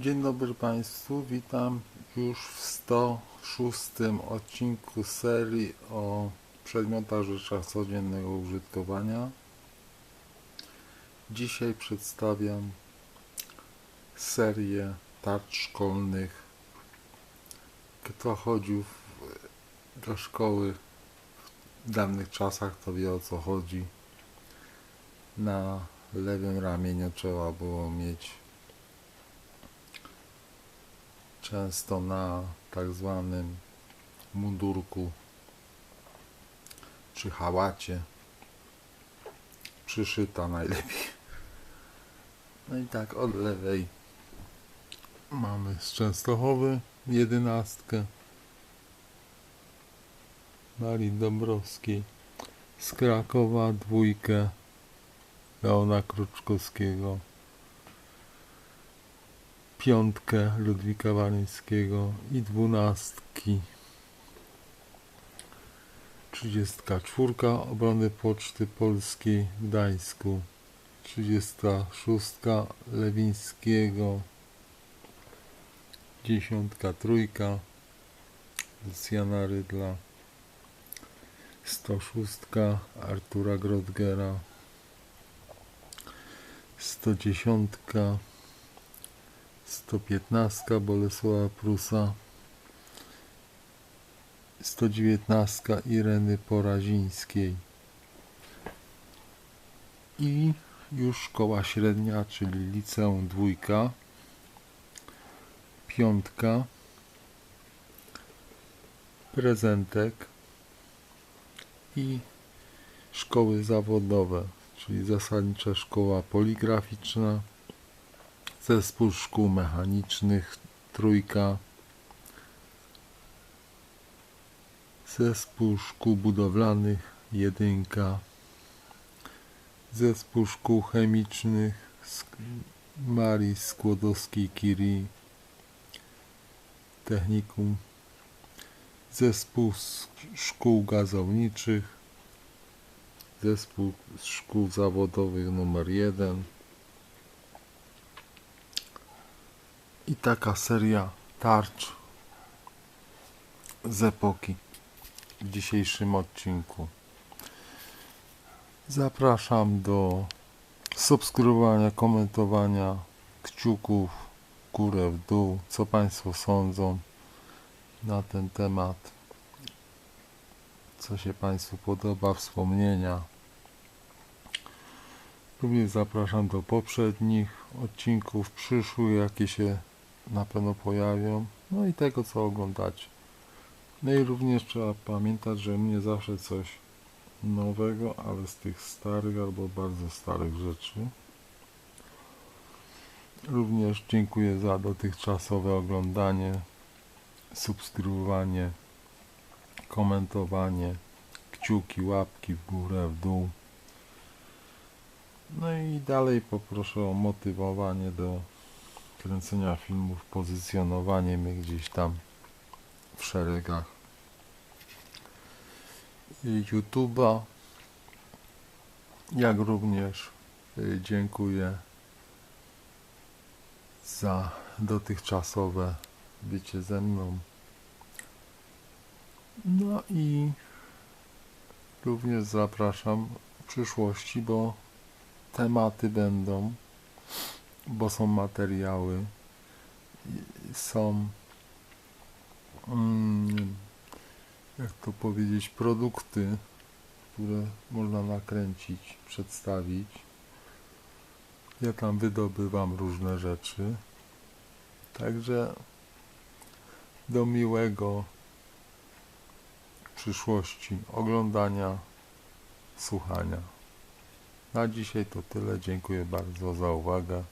Dzień dobry Państwu, witam już w 106 odcinku serii o przedmiotach rzeczach codziennego użytkowania. Dzisiaj przedstawiam serię tarcz szkolnych. Kto chodził w, do szkoły w dawnych czasach, to wie o co chodzi. Na lewym ramieniu trzeba było mieć często na tak zwanym mundurku czy hałacie przyszyta najlepiej. No i tak od lewej mamy z Częstochowy jedenastkę Marii Dąbrowskiej z Krakowa dwójkę Leona Kruczkowskiego piątkę Ludwika Waryńskiego i dwunastki. 34 Obrony Poczty Polskiej w Gdańsku. 36 Lewińskiego. Dziesiątka Trójka Lucjana Rydla. 106 Artura Grodgera. 110 115 Bolesława Prusa. 119 Ireny Porazińskiej. I już szkoła średnia, czyli liceum dwójka. Piątka. Prezentek. I szkoły zawodowe, czyli zasadnicza szkoła poligraficzna Zespół szkół mechanicznych trójka. Zespół szkół budowlanych jedynka. Zespół szkół chemicznych Marii Skłodowskiej-Curie Technikum. Zespół szkół gazowniczych. Zespół szkół zawodowych numer 1. I taka seria tarcz z epoki w dzisiejszym odcinku. Zapraszam do subskrybowania, komentowania, kciuków górę, w dół, co Państwo sądzą na ten temat, co się Państwu podoba, wspomnienia. Również zapraszam do poprzednich odcinków, przyszłych, jakie się na pewno pojawią, no i tego, co oglądacie. No i również trzeba pamiętać, że mnie zawsze coś nowego, ale z tych starych albo bardzo starych rzeczy. Również dziękuję za dotychczasowe oglądanie, subskrybowanie, komentowanie, kciuki, łapki w górę, w dół. No i dalej poproszę o motywowanie do kręcenia filmów, pozycjonowanie mnie gdzieś tam w szeregach YouTube'a. Jak również y, dziękuję za dotychczasowe bycie ze mną. No i również zapraszam w przyszłości, bo tematy będą, bo są materiały, są, mm, jak to powiedzieć, produkty, które można nakręcić, przedstawić. Ja tam wydobywam różne rzeczy. Także do miłego przyszłości oglądania, słuchania. Na dzisiaj to tyle. Dziękuję bardzo za uwagę.